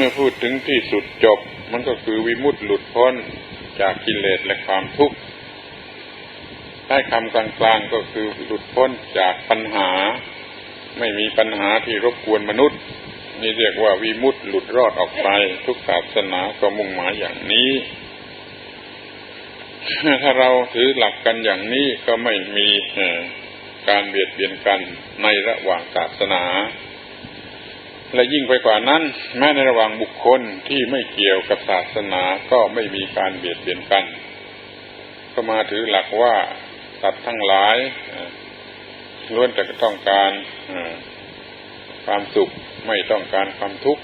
มื่อพูดถึงที่สุดจบ มันก็คือวิมุตติหลุดพ้นจากกิเลสและความทุกข์ใช้คำกลางๆก็คือหลุดพ้นจากปัญหา ไม่มีปัญหาที่รบกวนมนุษย์ นี่เรียกว่าวิมุตติหลุดรอดออกไป ทุกศาสนาก็มุ่งหมายอย่างนี้ ถ้าเราถือหลักกันอย่างนี้ก็ไม่มีการเบียดเบียนกันในระหว่างศาสนา และยิ่งไปกว่านั้น แม้ในระหว่างบุคคลที่ไม่เกี่ยวกับศาสนาก็ไม่มีการเบียดเบียนกัน ก็มาถือหลักว่าสัตว์ทั้งหลายล้วนแต่ต้องการความสุขไม่ต้องการความทุกข์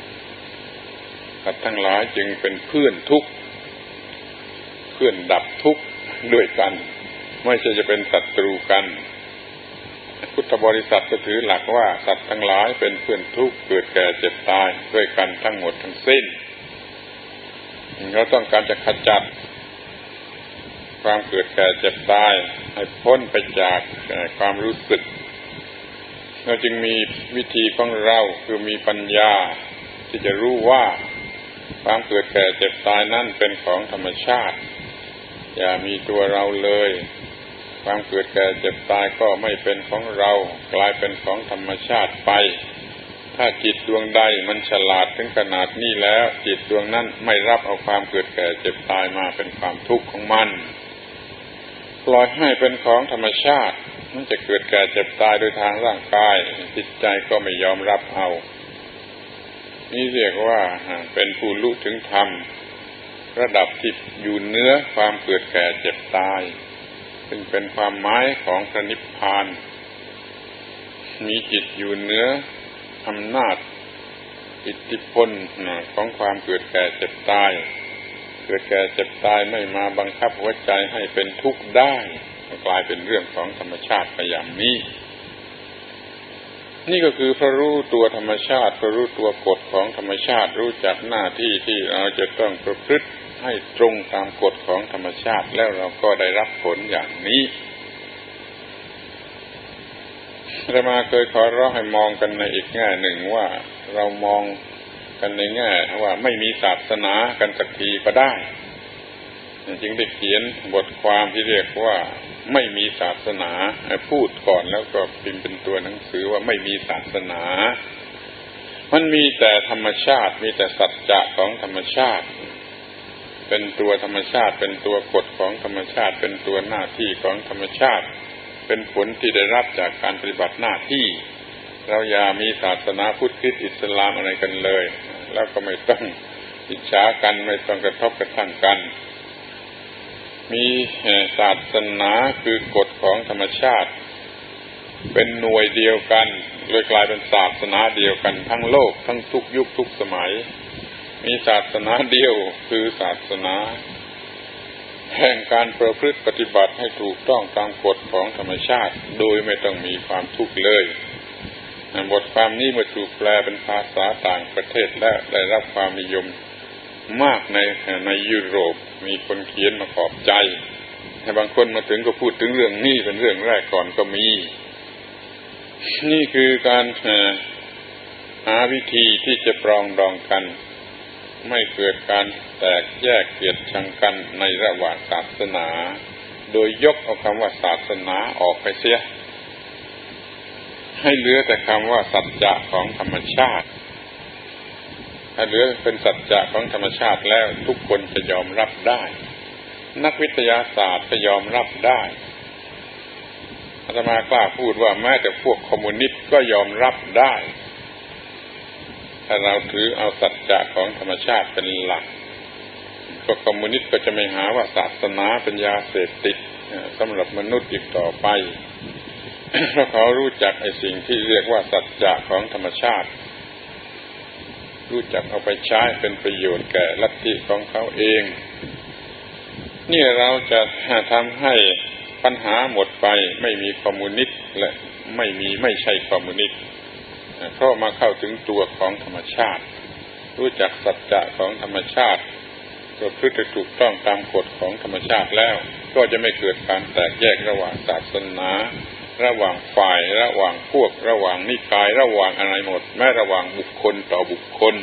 สัตว์ทั้งหลายจึงเป็นเพื่อนทุกข์เพื่อนดับทุกข์ด้วยกัน ไม่ใช่จะเป็นศัตรูกัน พุทธบริษัทจะถือหลักว่าสัตว์ทั้งหลายเป็นเพื่อนทุกข์เกิดแก่เจ็บตายด้วยกันทั้งหมดทั้งสิ้น เราต้องการจะขจัด ความเกิดแก่เจ็บตายให้พ้นไปจากความรู้สึก เราจึงมีวิธีของเราคือมีปัญญา ที่จะรู้ว่าความเกิดแก่เจ็บตายนั่นเป็นของธรรมชาติ อย่ามีตัวเราเลย ความเกิดแก่เจ็บตายก็ไม่เป็นของเรา กลายเป็นของธรรมชาติไป ถ้าจิตดวงใดมันฉลาดถึงขนาดนี้แล้ว จิตดวงนั้นไม่รับเอาความเกิดแก่เจ็บตายมาเป็นความทุกข์ของมันปล่อยให้เป็นของธรรมชาติ มันจะเกิดแก่เจ็บตายโดยทางร่างกาย จิตใจก็ไม่ยอมรับเอา นี่เรียกว่าเป็นผู้รู้ถึงธรรม ระดับที่อยู่เนื้อความเกิดแก่เจ็บตาย ซึ่งเป็นความหมายของพระนิพพาน มีจิตอยู่เนื้ออำนาจอิทธิพลของความเกิดแก่เจ็บตาย เกิดแก่เจ็บตายไม่มาบังคับหัวใจให้เป็นทุกข์ได้กลายเป็นเรื่องของธรรมชาติไปอย่างนี้ นี่ก็คือพระรู้ตัวธรรมชาติพระรู้ตัวกฎของธรรมชาติรู้จักหน้าที่ที่เราจะต้องประพฤติ ให้ตรงตามกฎของธรรมชาติแล้วเราก็ได้รับผลอย่างนี้เรามาเคยขอร้องให้มองกันในอีกแง่หนึ่งว่าเรามองกันในแง่ว่าไม่มีศาสนากันสักทีก็ได้จึงได้เขียนบทความที่เรียกว่าไม่มีศาสนาพูดก่อนแล้วก็พิมพ์เป็นตัวหนังสือว่าไม่มีศาสนา มันมีแต่ธรรมชาติ มีแต่สัจจะของธรรมชาติ เป็นตัวธรรมชาติ เป็นตัวกฎของธรรมชาติ เป็นตัวหน้าที่ของธรรมชาติ เป็นผลที่ได้รับจากการปฏิบัติหน้าที่ เราอย่ามีศาสนาพุทธคริสต์อิสลามอะไรกันเลย แล้วก็ไม่ต้องอิจฉากันไม่ต้องกระทบกระทั่งกัน มีศาสนาคือกฎของธรรมชาติ เป็นหน่วยเดียวกันเลยกลายเป็นศาสนาเดียวกันทั้งโลกทั้งทุกยุคทุกสมัย มีศาสนาเดียวคือศาสนา แห่งการประพฤติปฏิบัติให้ถูกต้องตามกฎของธรรมชาติ โดยไม่ต้องมีความทุกข์เลยบทความนี้เมื่อถูกแปลเป็นภาษาต่างประเทศและได้รับความนิยมมากในในยุโรปมีคนเขียนมาขอบใจ แต่บางคนมาถึงก็พูดถึงเรื่องนี้เป็นเรื่องแรกก่อนก็มี นี่คือการหาวิธีที่จะปรองดองกัน ไม่เกิดการแตกแยกเกลียดชังกันในระหว่างศาสนา โดยยกเอาคำว่าศาสนาออกไปเสีย ให้เหลือแต่คำว่าสัจจะของธรรมชาติ ถ้าเหลือเป็นสัจจะของธรรมชาติแล้วทุกคนจะยอมรับได้ นักวิทยาศาสตร์จะยอมรับได้อาตมากล้าพูดว่าแม้แต่พวกคอมมิวนิสต์ก็ยอมรับได้ ถ้าเราถือเอาสัจจะของธรรมชาติเป็นหลักก็คอมมิวนิสต์ก็จะไม่หาว่าศาสนาเป็นยาเสพติดสำหรับมนุษย์อีกต่อไปเพราะเขารู้จักไอ้สิ่งที่เรียกว่าสัจจะของธรรมชาติ รู้จักเอาไปใช้เป็นประโยชน์แก่ลัทธิของเขาเอง นี่เราจะทำให้ปัญหาหมดไป ไม่มีคอมมิวนิสต์และไม่มีไม่ใช่คอมมิวนิสต์ เพราะมาเข้าถึงตัวของธรรมชาติ รู้จักสัจจะของธรรมชาติก็พฤติถูกต้องตามกฎของธรรมชาติแล้ว ก็จะไม่เกิดการแตกแยกระหว่างศาสนา ระหว่างฝ่ายระหว่างพวก ระหว่างนิกายระหว่างอะไรหมด แม้ระหว่างบุคคลต่อบุคคล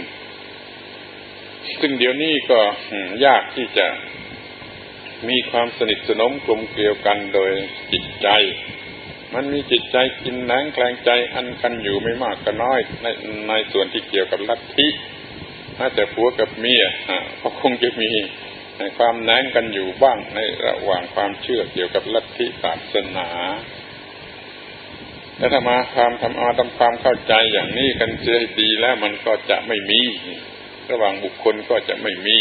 ซึ่งเดี๋ยวนี้ก็ยากที่จะมีความสนิทสนมกลมเกลียวกันโดยจิตใจ มันมีจิตใจกินแหนงแคลงใจอันกันอยู่ไม่มากก็น้อย ในในส่วนที่เกี่ยวกับลัทธิถ้าแต่ผัวกับเมียก็คงจะมีความแหนงกันอยู่บ้างในระหว่างความเชื่อเกี่ยวกับลัทธิศาสนาและถ้ามาความทำอาทำความเข้าใจอย่างนี้กันเสียดีแล้วมันก็จะไม่มี ระหว่างบุคคลก็จะไม่มี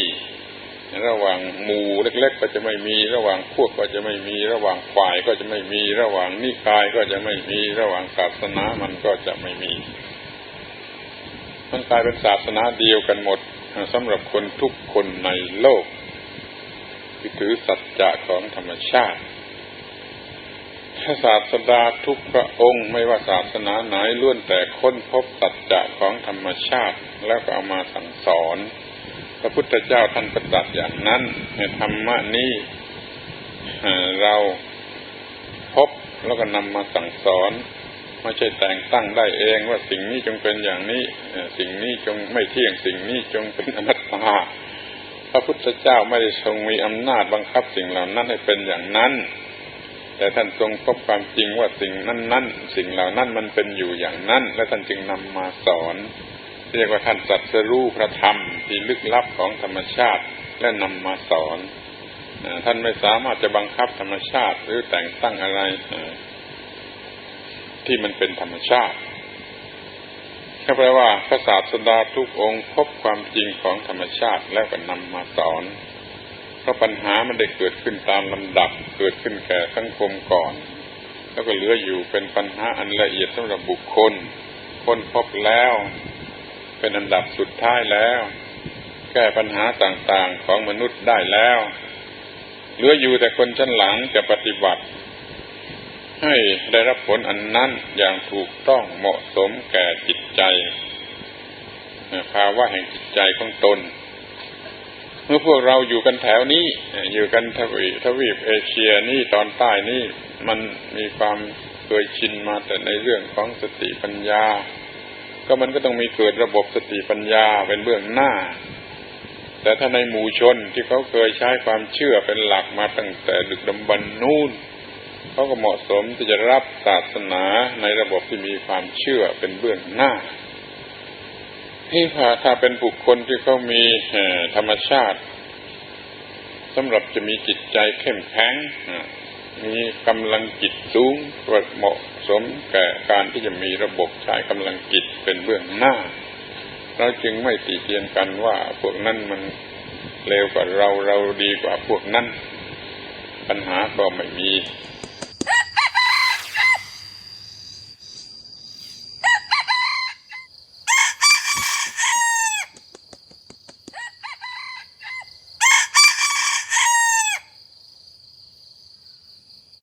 ระหว่างหมู่เล็ก ๆ ก็จะไม่มี ระหว่างพวกก็จะไม่มี ระหว่างฝ่ายก็จะไม่มี ระหว่างนิกายก็จะไม่มี ระหว่างศาสนามันก็จะไม่มี มันกลายเป็นศาสนาเดียวกันหมดสำหรับคนทุกคนในโลกที่ถือสัจจะของธรรมชาติศาสดาทุกพระองค์ไม่ว่าศาสนาไหนล้วนแต่ค้นพบสัจจะของธรรมชาติแล้วก็เอามาสั่งสอน พระพุทธเจ้าท่านประจักษ์อย่างนั้นในธรรมะนี้เราพบแล้วก็นำมาสั่งสอนไม่ใช่แต่งตั้งได้เองว่าสิ่งนี้จงเป็นอย่างนี้ สิ่งนี้จงไม่เที่ยงสิ่งนี้จงเป็นอนัตตาพระพุทธเจ้าไม่ได้ทรงมีอำนาจบังคับสิ่งเหล่านั้นให้เป็นอย่างนั้น แต่ท่านทรงพบความจริงว่าสิ่งนั้นๆสิ่งเหล่านั้นมันเป็นอยู่อย่างนั้น และท่านจึงนำมาสอน เรียกว่าท่านสัตรู้พระธรรมที่ลึกลับของธรรมชาติและนำมาสอน ท่านไม่สามารถจะบังคับธรรมชาติหรือแต่งตั้งอะไรที่มันเป็นธรรมชาติก็แปลว่าพระศาสดาทุกองค์พบความจริงของธรรมชาติแล้วก็นำมาสอน เพราะปัญหามันได้เกิดขึ้นตามลำดับ เกิดขึ้นแก่สังคมก่อน แล้วก็เหลืออยู่เป็นปัญหาอันละเอียดสำหรับบุคคล คนพบแล้ว เป็นอันดับสุดท้ายแล้ว แก้ปัญหาต่างๆของมนุษย์ได้แล้วเหลืออยู่แต่คนชั้นหลังจะปฏิบัติ ให้ได้รับผลอันนั้นอย่างถูกต้องเหมาะสมแก่จิตใจภาวะแห่งจิตใจของตน เมื่อพวกเราอยู่กันแถวนี้ อยู่กันทวีทวีปเอเชียนี่ตอนใต้นี่มันมีความเคยชินมาแต่ในเรื่องของสติปัญญา ก็มันก็ต้องมีเกิดระบบสติปัญญาเป็นเบื้องหน้า แต่ถ้าในหมู่ชนที่เขาเคยใช้ความเชื่อเป็นหลักมาตั้งแต่ดึกดำบรรนู่นเขาก็เหมาะสมที่จะรับศาสนาในระบบที่มีความเชื่อเป็นเบื้องหน้าที่ถ้าเป็นบุคคลที่เขามีธรรมชาติสำหรับจะมีจิตใจเข้มแข็งมีกำลังจิตสูงก็เหมาะ สมแก่การที่จะมีระบบใช้กำลังจิตเป็นเบื้องหน้า เราจึงไม่ตีเตียนกันว่าพวกนั้นมันเลวกว่าเราเราดีกว่าพวกนั้น ปัญหาก็ไม่มี